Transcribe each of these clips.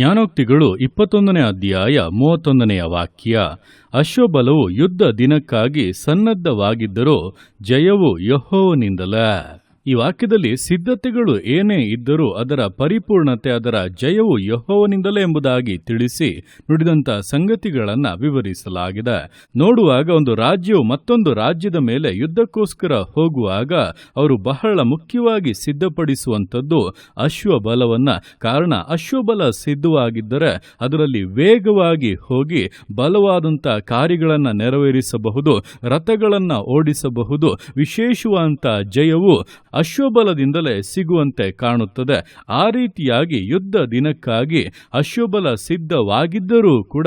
ಜ್ಞಾನೋಕ್ತಿಗಳು ಇಪ್ಪತ್ತೊಂದನೇ ಅಧ್ಯಾಯ ಮೂವತ್ತೊಂದನೆಯ ವಾಕ್ಯ. ಅಶ್ವಬಲವು ಯುದ್ಧ ದಿನಕ್ಕಾಗಿ ಸನ್ನದ್ಧವಾಗಿದ್ದರೂ ಜಯವು ಯಹೋವನಿಂದಲೇ. ಈ ವಾಕ್ಯದಲ್ಲಿ ಸಿದ್ಧತೆಗಳು ಏನೇ ಇದ್ದರೂ ಅದರ ಪರಿಪೂರ್ಣತೆ, ಅದರ ಜಯವು ಯಹೋವನಿಂದಲೇ ಎಂಬುದಾಗಿ ತಿಳಿಸಿ ನುಡಿದಂಥ ಸಂಗತಿಗಳನ್ನು ವಿವರಿಸಲಾಗಿದೆ. ನೋಡುವಾಗ ಒಂದು ರಾಜ್ಯವು ಮತ್ತೊಂದು ರಾಜ್ಯದ ಮೇಲೆ ಯುದ್ಧಕ್ಕೋಸ್ಕರ ಹೋಗುವಾಗ ಅವರು ಬಹಳ ಮುಖ್ಯವಾಗಿ ಸಿದ್ಧಪಡಿಸುವಂಥದ್ದು ಅಶ್ವಬಲವನ್ನ. ಕಾರಣ ಅಶ್ವಬಲ ಸಿದ್ಧವಾಗಿದ್ದರೆ ಅದರಲ್ಲಿ ವೇಗವಾಗಿ ಹೋಗಿ ಬಲವಾದಂಥ ಕಾರ್ಯಗಳನ್ನು ನೆರವೇರಿಸಬಹುದು, ರಥಗಳನ್ನು ಓಡಿಸಬಹುದು, ವಿಶೇಷವಾದಂಥ ಜಯವು ಅಶ್ವಬಲದಿಂದಲೇ ಸಿಗುವಂತೆ ಕಾಣುತ್ತದೆ. ಆ ರೀತಿಯಾಗಿ ಯುದ್ಧ ದಿನಕ್ಕಾಗಿ ಅಶ್ವಬಲ ಸಿದ್ಧವಾಗಿದ್ದರೂ ಕೂಡ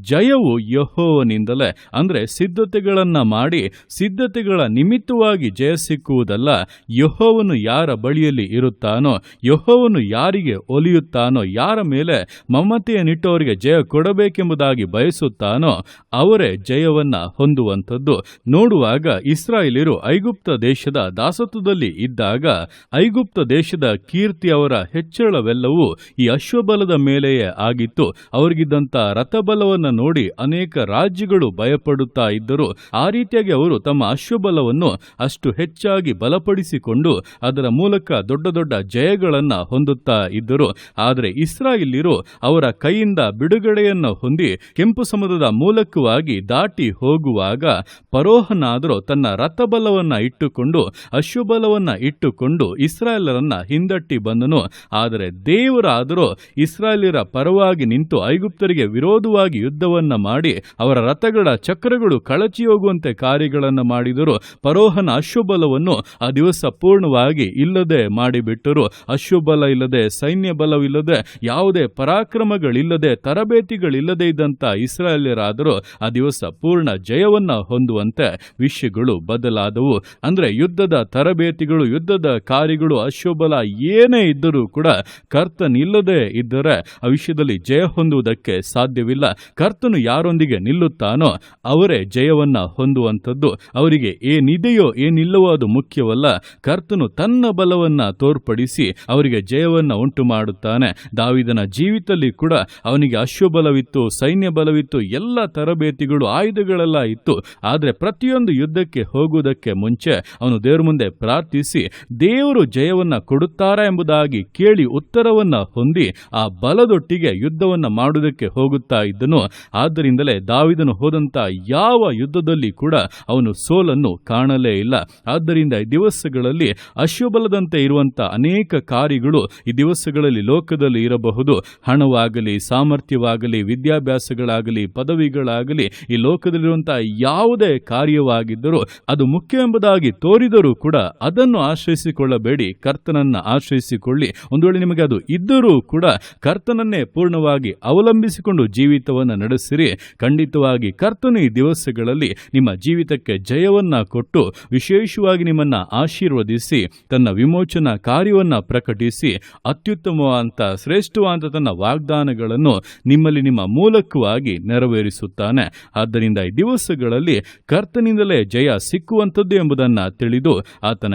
ಜಯವು ಯಹೋವನಿಂದಲೇ, ಅಂದರೆ ಸಿದ್ಧತೆಗಳನ್ನು ಮಾಡಿ, ಸಿದ್ಧತೆಗಳ ನಿಮಿತ್ತವಾಗಿ ಜಯ ಸಿಕ್ಕುವುದಲ್ಲ, ಯಹೋವನು ಯಾರ ಬಳಿಯಲ್ಲಿ ಇರುತ್ತಾನೋ, ಯಹೋವನು ಯಾರಿಗೆ ಒಲಿಯುತ್ತಾನೋ, ಯಾರ ಮೇಲೆ ಮಮತೆಯನ್ನಿಟ್ಟವರಿಗೆ ಜಯ ಕೊಡಬೇಕೆಂಬುದಾಗಿ ಬಯಸುತ್ತಾನೋ, ಅವರೇ ಜಯವನ್ನ ಹೊಂದುವಂಥದ್ದು. ನೋಡುವಾಗ ಇಸ್ರಾಯೇಲಿರು ಐಗುಪ್ತ ದೇಶದ ದಾಸತ್ವದಲ್ಲಿ ಇದ್ದಾಗ ಐಗುಪ್ತ ದೇಶದ ಕೀರ್ತಿ ಅವರ ಹೆಚ್ಚಳವೆಲ್ಲವೂ ಈ ಅಶ್ವಬಲದ ಮೇಲೆಯೇ ಆಗಿತ್ತು. ಅವರಿಗಿದ್ದಂಥ ರಥಬಲವನ್ನು ನೋಡಿ ಅನೇಕ ರಾಜ್ಯಗಳು ಭಯಪಡುತ್ತಾ ಇದ್ದರು. ಆ ರೀತಿಯಾಗಿ ಅವರು ತಮ್ಮ ಅಶ್ವಬಲವನ್ನು ಅಷ್ಟು ಹೆಚ್ಚಾಗಿ ಬಲಪಡಿಸಿಕೊಂಡು ಅದರ ಮೂಲಕ ದೊಡ್ಡ ದೊಡ್ಡ ಜಯಗಳನ್ನು ಹೊಂದುತ್ತಾ ಇದ್ದರು. ಆದರೆ ಇಸ್ರಾಯೇಲಿರು ಅವರ ಕೈಯಿಂದ ಬಿಡುಗಡೆಯನ್ನು ಹೊಂದಿ ಕೆಂಪು ಸಮುದ್ರದ ಮೂಲಕವಾಗಿ ದಾಟಿ ಹೋಗುವಾಗ ಪರೋಹನಾದರೂ ತನ್ನ ರಥಬಲವನ್ನ ಇಟ್ಟುಕೊಂಡು ಅಶ್ವಬಲವನ್ನ ಇಟ್ಟುಕೊಂಡು ಇಸ್ರಾಯೇಲರನ್ನ ಹಿಂದಟ್ಟಿ ಬಂದನು. ಆದರೆ ದೇವರಾದರೂ ಇಸ್ರಾಯೇಲರ ಪರವಾಗಿ ನಿಂತು ಐಗುಪ್ತರಿಗೆ ವಿರೋಧವಾಗಿ ಯುದ್ಧವನ್ನ ಮಾಡಿ ಅವರ ರಥಗಳ ಚಕ್ರಗಳು ಕಳಚಿ ಹೋಗುವಂತೆ ಕಾರ್ಯಗಳನ್ನು ಮಾಡಿದರು. ಪರೋಹನ ಅಶ್ವಬಲವನ್ನು ಆ ದಿವಸ ಪೂರ್ಣವಾಗಿ ಇಲ್ಲದೆ ಮಾಡಿಬಿಟ್ಟರು. ಅಶ್ವಬಲ ಇಲ್ಲದೆ ಸೈನ್ಯ ಬಲವಿಲ್ಲದೆ ಯಾವುದೇ ಪರಾಕ್ರಮಗಳಿಲ್ಲದೆ, ತರಬೇತಿಗಳಿಲ್ಲದೆ ಇದ್ದಂಥ ಇಸ್ರಾಯೇಲರಾದರೂ ಆ ದಿವಸ ಪೂರ್ಣ ಜಯವನ್ನ ಹೊಂದುವಂತೆ ವಿಷಯಗಳು ಬದಲಾದವು. ಅಂದರೆ ಯುದ್ಧದ ತರಬೇತಿಗಳು ಯುದ್ಧದ ಕಾರ್ಯಗಳು ಅಶ್ವಬಲ ಏನೇ ಇದ್ದರೂ ಕೂಡ ಕರ್ತನಿಲ್ಲದೆ ಇದ್ದರೆ ಆ ವಿಷಯದಲ್ಲಿ ಜಯ ಹೊಂದುವುದಕ್ಕೆ ಸಾಧ್ಯವಿಲ್ಲ. ಕರ್ತನು ಯಾರೊಂದಿಗೆ ನಿಲ್ಲುತ್ತಾನೋ ಅವರೇ ಜಯವನ್ನ ಹೊಂದುವಂಥದ್ದು. ಅವರಿಗೆ ಏನಿದೆಯೋ ಏನಿಲ್ಲವೋ ಅದು ಮುಖ್ಯವಲ್ಲ. ಕರ್ತನು ತನ್ನ ಬಲವನ್ನ ತೋರ್ಪಡಿಸಿ ಅವರಿಗೆ ಜಯವನ್ನ ಉಂಟು ಮಾಡುತ್ತಾನೆ ದಾವಿದನ ಜೀವಿತದಲ್ಲಿ ಕೂಡ ಅವನಿಗೆ ಅಶ್ವಬಲವಿತ್ತು ಸೈನ್ಯ ಬಲವಿತ್ತು ಎಲ್ಲ ತರಬೇತಿಗಳು, ಆಯುಧಗಳೆಲ್ಲ ಇತ್ತು. ಆದರೆ ಪ್ರತಿಯೊಂದು ಯುದ್ಧಕ್ಕೆ ಹೋಗುವುದಕ್ಕೆ ಮುಂಚೆ ಅವನು ದೇವರ ಮುಂದೆ ಪ್ರಾರ್ಥಿಸಿ ದೇವರು ಜಯವನ್ನ ಕೊಡುತ್ತಾರಾ ಎಂಬುದಾಗಿ ಕೇಳಿ ಉತ್ತರವನ್ನ ಹೊಂದಿ ಆ ಬಲದೊಟ್ಟಿಗೆ ಯುದ್ಧವನ್ನ ಮಾಡುವುದಕ್ಕೆ ಹೋಗುತ್ತಾ ಇದ್ದನು. ಆದ್ದರಿಂದಲೇ ದಾವಿದನು ಹೋದಂತ ಯಾವ ಯುದ್ಧದಲ್ಲಿ ಕೂಡ ಅವನು ಸೋಲನ್ನು ಕಾಣಲೇ ಇಲ್ಲ. ಆದ್ದರಿಂದ ಈ ದಿವಸಗಳಲ್ಲಿ ಅಶ್ವಬಲದಂತೆ ಇರುವಂತ ಅನೇಕ ಕಾರ್ಯಗಳು ಈ ದಿವಸಗಳಲ್ಲಿ ಲೋಕದಲ್ಲಿ ಇರಬಹುದು. ಹಣವಾಗಲಿ, ಸಾಮರ್ಥ್ಯವಾಗಲಿ, ವಿದ್ಯಾಭ್ಯಾಸಗಳಾಗಲಿ, ಪದವಿಗಳಾಗಲಿ ಈ ಲೋಕದಲ್ಲಿರುವಂತಹ ಯಾವುದೇ ಕಾರ್ಯವಾಗಿದ್ದರೂ ಅದು ಮುಖ್ಯ ಎಂಬುದಾಗಿ ತೋರಿದರೂ ಕೂಡ ಅದನ್ನು ಆಶ್ರಯಿಸಿಕೊಳ್ಳಬೇಡಿ, ಕರ್ತನನ್ನ ಆಶ್ರಯಿಸಿಕೊಳ್ಳಿ. ಒಂದು ವೇಳೆ ನಿಮಗೆ ಅದು ಇದ್ದರೂ ಕೂಡ ಕರ್ತನನ್ನೇ ಪೂರ್ಣವಾಗಿ ಅವಲಂಬಿಸಿಕೊಂಡು ಜೀವಿತವನ್ನು ನಡೆಸಿರಿ. ಖಂಡಿತವಾಗಿ ಕರ್ತನು ಈ ದಿವಸಗಳಲ್ಲಿ ನಿಮ್ಮ ಜೀವಿತಕ್ಕೆ ಜಯವನ್ನ ಕೊಟ್ಟು ವಿಶೇಷವಾಗಿ ನಿಮ್ಮನ್ನ ಆಶೀರ್ವದಿಸಿ, ತನ್ನ ವಿಮೋಚನಾ ಕಾರ್ಯವನ್ನ ಪ್ರಕಟಿಸಿ ಅತ್ಯುತ್ತಮವಾದಂಥ ಶ್ರೇಷ್ಠವಾದಂಥ ತನ್ನ ವಾಗ್ದಾನಗಳನ್ನು ನಿಮ್ಮಲ್ಲಿ ನಿಮ್ಮ ಮೂಲಕವಾಗಿ ನೆರವೇರಿಸುತ್ತಾನೆ. ಆದ್ದರಿಂದ ಈ ದಿವಸಗಳಲ್ಲಿ ಕರ್ತನಿಂದಲೇ ಜಯ ಸಿಕ್ಕುವಂಥದ್ದು ಎಂಬುದನ್ನು ತಿಳಿದು ಆತನ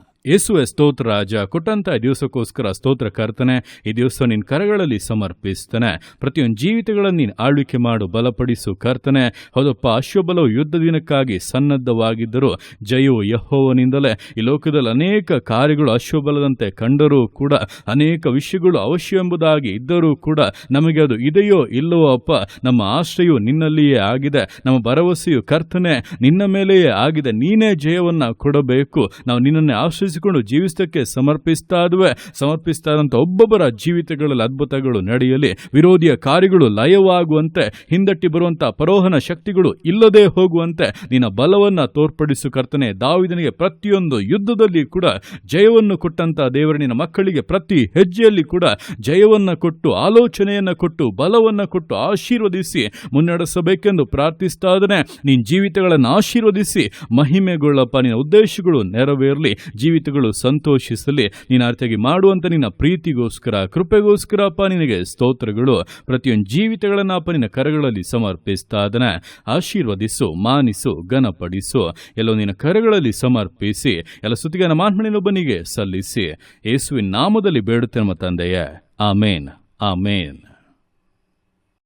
ಯೇಸುವೆ ಸ್ತೋತ್ರ, ರಾಜ. ಕೊಟ್ಟಂತ ದಿವಸಕ್ಕೋಸ್ಕರ ಸ್ತೋತ್ರ ಕರ್ತನೆ, ಈ ದಿವಸ ನಿನ್ನ ಕರಗಳಲ್ಲಿ ಸಮರ್ಪಿಸ್ತಾನೆ. ಪ್ರತಿಯೊಂದು ಜೀವಿತಗಳನ್ನು ನೀನು ಆಳ್ವಿಕೆ ಮಾಡು, ಬಲಪಡಿಸು ಕರ್ತನೆ. ಹೌದಪ್ಪ, ಅಶ್ವಬಲವು ಯುದ್ಧ ದಿನಕ್ಕಾಗಿ ಸನ್ನದ್ಧವಾಗಿದ್ದರೂ ಜಯವು ಯಹೋವನಿಂದಲೇ. ಈ ಲೋಕದಲ್ಲಿ ಅನೇಕ ಕಾರ್ಯಗಳು ಅಶ್ವಬಲದಂತೆ ಕಂಡರೂ ಕೂಡ, ಅನೇಕ ವಿಷಯಗಳು ಅವಶ್ಯ ಎಂಬುದಾಗಿ ಇದ್ದರೂ ಕೂಡ ನಮಗೆ ಅದು ಇದೆಯೋ ಇಲ್ಲವೋ ಅಪ್ಪ, ನಮ್ಮ ಆಶ್ರಯವು ನಿನ್ನಲ್ಲಿಯೇ ಆಗಿದೆ. ನಮ್ಮ ಭರವಸೆಯು ಕರ್ತನೆ, ನಿನ್ನ ಮೇಲೆಯೇ ಆಗಿದೆ. ನೀನೇ ಜಯವನ್ನ ಕೊಡಬೇಕು. ನಾವು ನಿನ್ನನ್ನೇ ಆಶ್ರಯಿಸಿಕೊಂಡು ಜೀವಿಸಕ್ಕೆ ಸಮರ್ಪಿಸ್ತಾ ಇದುವೆ ಸಮರ್ಪಿಸ್ತಾ ಒಬ್ಬೊಬ್ಬರ ಜೀವಿತಗಳಲ್ಲಿ ಅದ್ಭುತಗಳು ನಡೆಯಲಿ, ವಿರೋಧಿಯ ಕಾರ್ಯಗಳು ಲಯವಾಗುವಂತೆ, ಹಿಂದಟ್ಟಿ ಬರುವಂತಹ ಪರೋಹನ ಶಕ್ತಿಗಳು ಇಲ್ಲದೆ ಹೋಗುವಂತೆ ನಿನ್ನ ಬಲವನ್ನ ತೋರ್ಪಡಿಸು ಕರ್ತನೆ. ದಾವಿದನಿಗೆ ಪ್ರತಿಯೊಂದು ಯುದ್ಧದಲ್ಲಿ ಕೂಡ ಜಯವನ್ನು ಕೊಟ್ಟಂತ ದೇವರ ನಿನ್ನ ಮಕ್ಕಳಿಗೆ ಪ್ರತಿ ಹೆಜ್ಜೆಯಲ್ಲಿ ಕೂಡ ಜಯವನ್ನ ಕೊಟ್ಟು, ಆಲೋಚನೆಯನ್ನ ಕೊಟ್ಟು, ಬಲವನ್ನ ಕೊಟ್ಟು ಆಶೀರ್ವದಿಸಿ, ಮುನ್ನಡೆಸಬೇಕೆಂದು ಪ್ರಾರ್ಥಿಸ್ತಾ ಇದ್ದಾನೆ ನಿನ್ನ ಜೀವಿತಗಳನ್ನು ಆಶೀರ್ವದಿಸಿ, ಮಹಿಮೆಗೊಳ್ಳಪ್ಪ. ನಿನ್ನ ಉದ್ದೇಶಗಳು ನೆರವೇರಲಿ. ಜೀವಿತ ಜೀವಿತಗಳು ಸಂತೋಷಿಸಲಿ. ನೀನು ಅರ್ಥವಾಗಿ ಮಾಡುವಂಥ ನಿನ್ನ ಪ್ರೀತಿಗೋಸ್ಕರ ಕೃಪೆಗೋಸ್ಕರ ಅಪ್ಪ ನಿನಗೆ ಸ್ತೋತ್ರಗಳು. ಪ್ರತಿಯೊಂದು ಜೀವಿತಗಳನ್ನು ಅಪ್ಪ ನಿನ್ನ ಕರಗಳಲ್ಲಿ ಸಮರ್ಪಿಸ್ತಾ ಅದನ್ನು ಆಶೀರ್ವದಿಸು, ಮಾನಿಸು, ಘನಪಡಿಸು. ಎಲ್ಲೋ ನಿನ್ನ ಕರಗಳಲ್ಲಿ ಸಮರ್ಪಿಸಿ, ಎಲ್ಲ ಸುತ್ತಿಗೆ ಮಾನ್ಮಣಿನೊಬ್ಬನಿಗೆ ಸಲ್ಲಿಸಿ. ಯೇಸುವಿನ ನಾಮದಲ್ಲಿ ಬೇಡುತ್ತೆ ನಮ್ಮ ತಂದೆಯೇ. ಆಮೇನ್. ಆಮೇನ್.